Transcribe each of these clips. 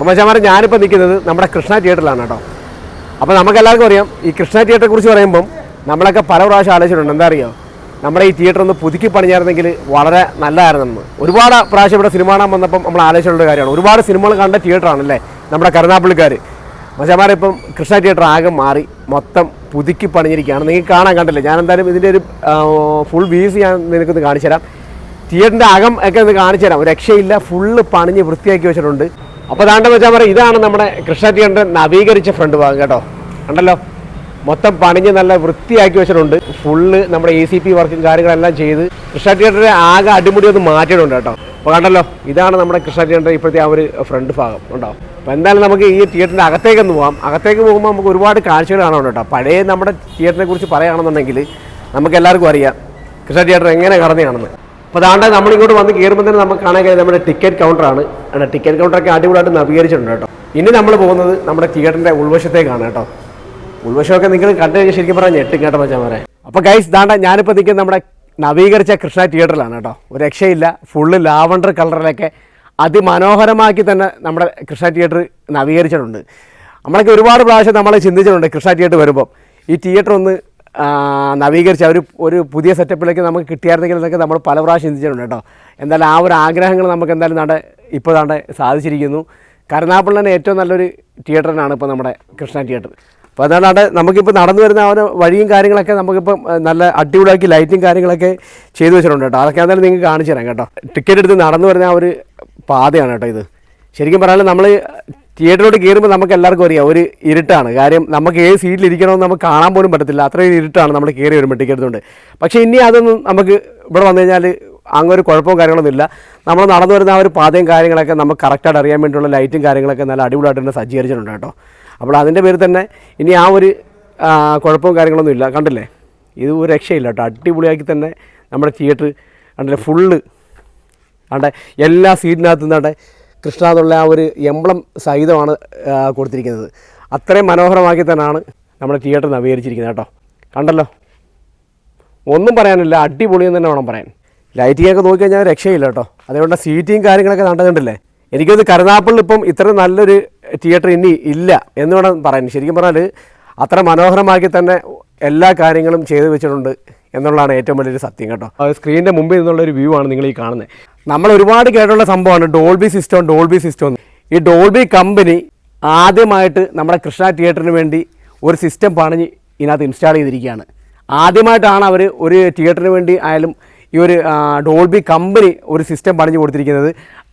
അപ്പോൾ മച്ചാമാരെ ഞാനിപ്പോൾ നിൽക്കുന്നത് നമ്മുടെ കൃഷ്ണ തിയേറ്ററിലാണ് കേട്ടോ. അപ്പോൾ നമുക്കെല്ലാവർക്കും അറിയാം ഈ കൃഷ്ണ തിയേറ്ററെ കുറിച്ച് പറയുമ്പം നമ്മളൊക്കെ പല പ്രാവശ്യം ആലോചിച്ചിട്ടുണ്ട് എന്താ അറിയോ? നമ്മുടെ ഈ തിയേറ്റർ ഒന്ന് പുതുക്കി പണിഞ്ഞായിരുന്നെങ്കിൽ വളരെ നല്ലതായിരുന്നു ഒരുപാട് പ്രാവശ്യം ഇവിടെ സിനിമ കാണാൻ വന്നപ്പം നമ്മൾ ആലോചിച്ചുള്ള കാര്യമാണ്. ഒരുപാട് സിനിമകൾ കണ്ട തിയേറ്ററാണല്ലേ നമ്മുടെ കരുനാപ്പള്ളിക്കാർ മച്ചാമാരെ ഇപ്പം കൃഷ്ണ തിയേറ്റർ ആകെ മാറി മൊത്തം പുതുക്കി പണിഞ്ഞിരിക്കുകയാണ്. നിങ്ങൾക്ക് കാണാൻ കണ്ടില്ലേ? ഞാൻ എന്തായാലും ഇതിന്റെ ഒരു ഫുൾ വീസ് ഞാൻ നിനക്കൊന്ന് കാണിച്ചു തരാം തിയേറ്ററിന്റെ അകം ഒക്കെ ഒന്ന് കാണിച്ചു തരാം രക്ഷയില്ല ഫുള്ള് പണിഞ്ഞ് വൃത്തിയാക്കി വെച്ചിട്ടുണ്ട്. അപ്പോൾ ദാണ്ട വെച്ചാൽ പറയാം ഇതാണ് നമ്മുടെ കൃഷ്ണാറ്റിയുടെ നവീകരിച്ച ഫ്രണ്ട് ഭാഗം കേട്ടോ. ഉണ്ടല്ലോ മൊത്തം പണിഞ്ഞ് നല്ല വൃത്തിയാക്കി വെച്ചിട്ടുണ്ട്. ഫുള്ള് നമ്മുടെ എ സി പി വർക്കും കാര്യങ്ങളെല്ലാം ചെയ്ത് കൃഷ്ണ തിയേറ്ററിന്റെ ആകെ അടിമുടി ഒന്ന് മാറ്റിയിട്ടുണ്ട് കേട്ടോ. അപ്പോൾ കണ്ടല്ലോ? ഇതാണ് നമ്മുടെ കൃഷ്ണ തിയേറ്ററിന്റെ ഇപ്പോഴത്തെ ആ ഒരു ഫ്രണ്ട് ഭാഗം ഉണ്ടോ? അപ്പോൾ എന്തായാലും നമുക്ക് ഈ തിയേറ്ററിന്റെ അകത്തേക്ക് ഒന്ന് പോകാം അകത്തേക്ക് പോകുമ്പോൾ നമുക്ക് ഒരുപാട് കാഴ്ചകൾ കാണാൻ കേട്ടോ. പഴയ നമ്മുടെ തിയേറ്ററിനെ കുറിച്ച് പറയുകയാണെന്നുണ്ടെങ്കിൽ നമുക്ക് എല്ലാവർക്കും അറിയാം കൃഷ്ണ തിയേറ്റർ എങ്ങനെ കടന്നെയാണെന്ന് അപ്പോൾ അതാണ്ട് നമ്മളിങ്ങോട്ട് വന്ന് കയറുമ്പോൾ തന്നെ നമുക്ക് കാണാൻ കഴിയും നമ്മുടെ ടിക്കറ്റ് കൗണ്ടറാണ്. ആണ് ടിക്കറ്റ് കൗണ്ടറൊക്കെ അടിപൊളിയായിട്ട് നവീകരിച്ചിട്ടുണ്ട് കേട്ടോ. ഇനി നമ്മൾ പോകുന്നത് നമ്മുടെ തിയേറ്ററിന്റെ ഉൾവശത്തേക്കാണ് കേട്ടോ. ഉൾവശമൊക്കെ നിങ്ങൾ കണ്ടു കഴിഞ്ഞാൽ ശരിക്കും പറഞ്ഞാൽ ഞെട്ടും കേട്ടോ മച്ചാമാരെ അപ്പോൾ ഗൈസ് ദാണ്ട ഞാനിപ്പോൾ നിൽക്കുന്നത് നമ്മുടെ നവീകരിച്ച കൃഷ്ണ തിയേറ്ററിലാണ് കേട്ടോ. ഒരു രക്ഷയില്ല ഫുള്ള് ലാവണ്ടർ കളറിലൊക്കെ അതിമനോഹരമാക്കി തന്നെ നമ്മുടെ കൃഷ്ണ തിയേറ്റർ നവീകരിച്ചിട്ടുണ്ട്. നമ്മളൊക്കെ ഒരുപാട് പ്രാവശ്യം നമ്മൾ ചിന്തിച്ചിട്ടുണ്ട് കൃഷ്ണ തിയേറ്റർ വരുമ്പം. ഈ തിയേറ്റർ ഒന്ന് നവീകരിച്ച ഒരു ഒരു പുതിയ സെറ്റപ്പിലേക്ക് നമുക്ക് കിട്ടിയായിരുന്നെങ്കിൽ എന്നൊക്കെ നമ്മൾ പല പ്രാവശ്യം ചിന്തിച്ചിട്ടുണ്ട് കേട്ടോ. എന്തായാലും ആ ഒരു ആഗ്രഹങ്ങൾ നമുക്ക് എന്തായാലും നാടെ ഇപ്പോൾ സാധിച്ചിരിക്കുന്നു. കരുനാപ്പള്ളിന് ഏറ്റവും നല്ലൊരു തിയേറ്ററിനാണ് ഇപ്പോൾ നമ്മുടെ കൃഷ്ണ തിയേറ്റർ. അപ്പോൾ അതുകൊണ്ടാണ് നമുക്കിപ്പോൾ നടന്നു വരുന്ന ആ ഒരു വഴിയും കാര്യങ്ങളൊക്കെ നമുക്കിപ്പം നല്ല അടിപൊളിയാക്കി ലൈറ്റും കാര്യങ്ങളൊക്കെ ചെയ്തു വെച്ചിട്ടുണ്ട് കേട്ടോ. അതൊക്കെ എന്തായാലും നിങ്ങൾക്ക് കാണിച്ചു തരാം കേട്ടോ. ടിക്കറ്റ് എടുത്ത് നടന്നു വരുന്ന ആ ഒരു പാതയാണ് കേട്ടോ ഇത്. ശരിക്കും പറഞ്ഞാൽ നമ്മൾ തിയേറ്ററിലോട്ട് കയറുമ്പോൾ നമുക്ക് എല്ലാവർക്കും അറിയാം ഒരു ഇരുട്ടാണ്. കാര്യം നമുക്ക് ഏത് സീറ്റിൽ ഇരിക്കണമെന്ന് നമുക്ക് കാണാൻ പോലും പറ്റത്തില്ല. അത്രയും ഇരുട്ടാണ് നമ്മൾ കയറി വരുമ്പോൾ ടിക്കറ്റ് കൊണ്ട് പക്ഷേ ഇനി അതൊന്നും നമുക്ക് ഇവിടെ വന്നു കഴിഞ്ഞാൽ അങ്ങനെ ഒരു കുഴപ്പവും കാര്യങ്ങളൊന്നും ഇല്ല. നമ്മൾ നടന്നു വരുന്ന ആ ഒരു പാതയും കാര്യങ്ങളൊക്കെ നമുക്ക് കറക്റ്റായിട്ട് അറിയാൻ വേണ്ടിയുള്ള ലൈറ്റും കാര്യങ്ങളൊക്കെ നല്ല അടിപൊളിയായിട്ട് തന്നെ സജ്ജീകരിച്ചിട്ടുണ്ട് കേട്ടോ. അപ്പോൾ അതിന്റെ പേരിൽ തന്നെ ഇനി ആ ഒരു കുഴപ്പവും കാര്യങ്ങളൊന്നും ഇല്ല. കണ്ടില്ലേ? ഇത് ഒരു രക്ഷയില്ല കേട്ടോ. അടിപൊളിയാക്കി തന്നെ നമ്മുടെ തിയേറ്റർ കണ്ടില്ലേ? ഫുള്ള് ആണ്ടെ എല്ലാ സീറ്റിനകത്തും നിന്നാണ്ടെ കൃഷ്ണ ആ ഒരു എംബ്ലം സഹിതമാണ് കൊടുത്തിരിക്കുന്നത്. അത്രയും മനോഹരമാക്കി തന്നെയാണ് നമ്മുടെ തിയേറ്റർ നവീകരിച്ചിരിക്കുന്നത് കേട്ടോ. കണ്ടല്ലോ? ഒന്നും പറയാനില്ല അടിപൊളി എന്ന് തന്നെ വേണം പറയാൻ. ലൈറ്റിംഗ് ഒക്കെ നോക്കിക്കഴിഞ്ഞാൽ രക്ഷയില്ല കേട്ടോ. അതുകൊണ്ട് സീറ്റിങ് കാര്യങ്ങളൊക്കെ കണ്ടതുണ്ടല്ലേ എനിക്കത് കരുനാപ്പള്ളിൽ ഇപ്പം ഇത്ര നല്ലൊരു തിയേറ്റർ ഇനി ഇല്ല എന്ന് വേണം പറയാൻ. ശരിക്കും പറഞ്ഞാൽ അത്ര മനോഹരമാക്കി തന്നെ എല്ലാ കാര്യങ്ങളും ചെയ്തു വെച്ചിട്ടുണ്ട് എന്നുള്ളതാണ് ഏറ്റവും വലിയൊരു സത്യം കേട്ടോ. സ്ക്രീനിന്റെ മുമ്പിൽ നിന്നുള്ളൊരു വ്യൂ ആണ് നിങ്ങൾ ഈ കാണുന്നത്. നമ്മൾ ഒരുപാട് കേട്ടുള്ള സംഭവമാണ് ഡോൾബി സിസ്റ്റം ഡോൾബി സിസ്റ്റം ഈ ഡോൾബി കമ്പനി ആദ്യമായിട്ട് നമ്മുടെ കൃഷ്ണ തിയേറ്ററിന് വേണ്ടി ഒരു സിസ്റ്റം പണിഞ്ഞ് ഇതിനകത്ത് ഇൻസ്റ്റാൾ ചെയ്തിരിക്കുകയാണ്. ആദ്യമായിട്ടാണ് അവർ ഒരു തിയേറ്ററിന് വേണ്ടി ആയാലും ഈ ഒരു ഡോൾബി കമ്പനി ഒരു സിസ്റ്റം പണിഞ്ഞു കൊടുത്തിരിക്കുന്നത്.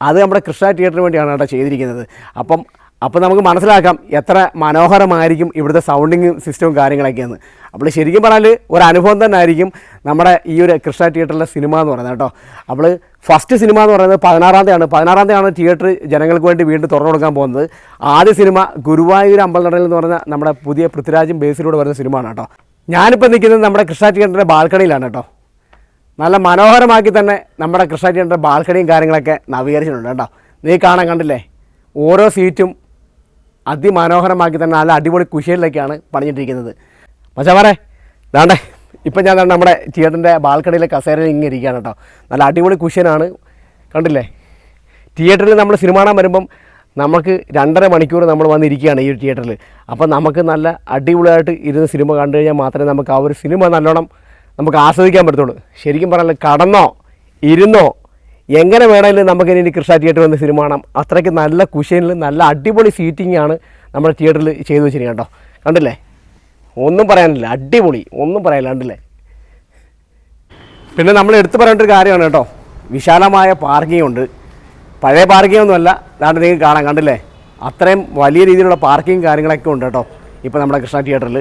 അത് നമ്മുടെ കൃഷ്ണ തിയേറ്ററിന് വേണ്ടിയാണ് കേട്ടോ ചെയ്തിരിക്കുന്നത്. അപ്പം അപ്പോൾ നമുക്ക് മനസ്സിലാക്കാം എത്ര മനോഹരമായിരിക്കും ഇവിടുത്തെ സൗണ്ടിങ് സിസ്റ്റവും കാര്യങ്ങളൊക്കെയെന്ന്. അപ്പോൾ ശരിക്കും പറഞ്ഞാൽ ഒരു അനുഭവം തന്നെ ആയിരിക്കും നമ്മുടെ ഈ ഒരു കൃഷ്ണ തിയേറ്ററിലെ സിനിമ എന്ന് പറയുന്നത് കേട്ടോ. അപ്പോൾ ഫസ്റ്റ് സിനിമ എന്ന് പറയുന്നത് പതിനാറാം തീയതിയാണ്. പതിനാറാം തീയതിയാണ് തിയേറ്റർ ജനങ്ങൾക്ക് വേണ്ടി വീണ്ടും തുറന്നു കൊടുക്കാൻ പോകുന്നത്. ആദ്യ സിനിമ ഗുരുവായൂർ അമ്പലനടയിൽ എന്ന് പറയുന്ന നമ്മുടെ പുതിയ പൃഥ്വിരാജും ബേസിലൂടെ വരുന്ന സിനിമയാണ് കേട്ടോ. ഞാനിപ്പോൾ നിൽക്കുന്നത് നമ്മുടെ കൃഷ്ണ തിയേറ്ററിന്റെ ബാൽക്കണിയിലാണ് കേട്ടോ. നല്ല മനോഹരമാക്കി തന്നെ നമ്മുടെ കൃഷ്ണ തിയേറ്ററിന്റെ ബാൽക്കണിയും കാര്യങ്ങളൊക്കെ നവീകരിച്ചിട്ടുണ്ട് കേട്ടോ. നീ കാണാൻ കണ്ടില്ലേ? ഓരോ സീറ്റും അതിമനോഹരമാക്കി തന്നെ നല്ല അടിപൊളി കുശയിലേക്കാണ് പണിഞ്ഞിട്ടിരിക്കുന്നത്. പക്ഷേ പറേ ദാണ്ടേ. ഇപ്പം ഞാൻ നമ്മുടെ തിയേറ്ററിന്റെ ബാൽക്കണിയിലെ കസേരയിൽ ഇങ്ങനെ ഇരിക്കുകയാണ് കേട്ടോ. നല്ല അടിപൊളി കുഷ്യനാണ്. കണ്ടില്ലേ? തിയേറ്ററിൽ നമ്മൾ സിനിമ കാണാൻ വരുമ്പം നമുക്ക് രണ്ടര മണിക്കൂർ നമ്മൾ വന്നിരിക്കുകയാണ് ഈ തിയേറ്ററിൽ. അപ്പം നമുക്ക് നല്ല അടിപൊളിയായിട്ട് ഇരുന്ന് സിനിമ കണ്ടു കഴിഞ്ഞാൽ മാത്രമേ നമുക്ക് ആ ഒരു സിനിമ നല്ലോണം നമുക്ക് ആസ്വദിക്കാൻ പറ്റത്തുള്ളൂ. ശരിക്കും പറഞ്ഞാൽ കടന്നോ ഇരുന്നോ എങ്ങനെ വേണമെങ്കിലും നമുക്ക് ഇനി കൃഷ്ണ തിയേറ്ററിൽ വന്ന് സിനിമ കാണാം. അത്രയ്ക്ക് നല്ല കുഷ്യനിൽ നല്ല അടിപൊളി സീറ്റിംഗ് ആണ് നമ്മുടെ തിയേറ്ററിൽ ചെയ്തു വെച്ചിരിക്കുന്നത് കേട്ടോ. കണ്ടില്ലേ? ഒന്നും പറയാനില്ല അടിപൊളി. ഒന്നും പറയാനില്ല കണ്ടില്ലേ പിന്നെ നമ്മൾ എടുത്തു പറയേണ്ട ഒരു കാര്യമാണ് കേട്ടോ. വിശാലമായ പാർക്കിംഗ് ഉണ്ട്. പഴയ പാർക്കിംഗ് ഒന്നുമല്ല അതാണ്ട് നിങ്ങൾക്ക് കാണാൻ കണ്ടില്ലേ? അത്രയും വലിയ രീതിയിലുള്ള പാർക്കിംഗ് കാര്യങ്ങളൊക്കെ ഉണ്ട് കേട്ടോ. ഇപ്പോൾ നമ്മുടെ കൃഷ്ണ തിയേറ്ററിൽ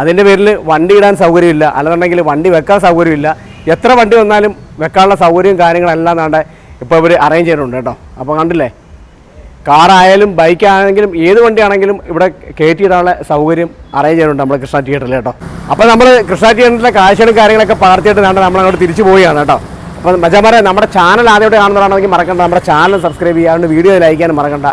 അതിന്റെ പേരിൽ വണ്ടി ഇടാൻ സൗകര്യമില്ല. അല്ലെന്നുണ്ടെങ്കിൽ വണ്ടി വെക്കാൻ സൗകര്യമില്ല. എത്ര വണ്ടി വന്നാലും വെക്കാനുള്ള സൗകര്യവും കാര്യങ്ങളെല്ലാം നാണ്ടെ ഇപ്പോൾ ഇവർ അറേഞ്ച് ചെയ്തിട്ടുണ്ട് കേട്ടോ. അപ്പോൾ കണ്ടില്ലേ? കാറായാലും ബൈക്കാണെങ്കിലും ഏത് വണ്ടിയാണെങ്കിലും ഇവിടെ കയറ്റിയിടാനുള്ള സൗകര്യം അറേഞ്ച് ചെയ്തിട്ടുണ്ട് നമ്മുടെ കൃഷ്ണ തിയേറ്ററിൽ കേട്ടോ. അപ്പോൾ നമ്മൾ കൃഷ്ണ തിയേറ്ററിലെ കാഴ്ചകളും കാര്യങ്ങളൊക്കെ പകർത്തിയിട്ട് വേണ്ട നമ്മൾ അങ്ങോട്ട് തിരിച്ചു പോവുകയാണ് കേട്ടോ. അപ്പം മജാമാരെ നമ്മുടെ ചാനൽ ആദ്യമായിട്ട് കാണുന്നവരാണെങ്കിൽ മറക്കണ്ട. നമ്മുടെ ചാനൽ സബ്സ്ക്രൈബ് ചെയ്യാണ്ട് വീഡിയോ ലൈക്ക് ചെയ്യാനും മറക്കണ്ട.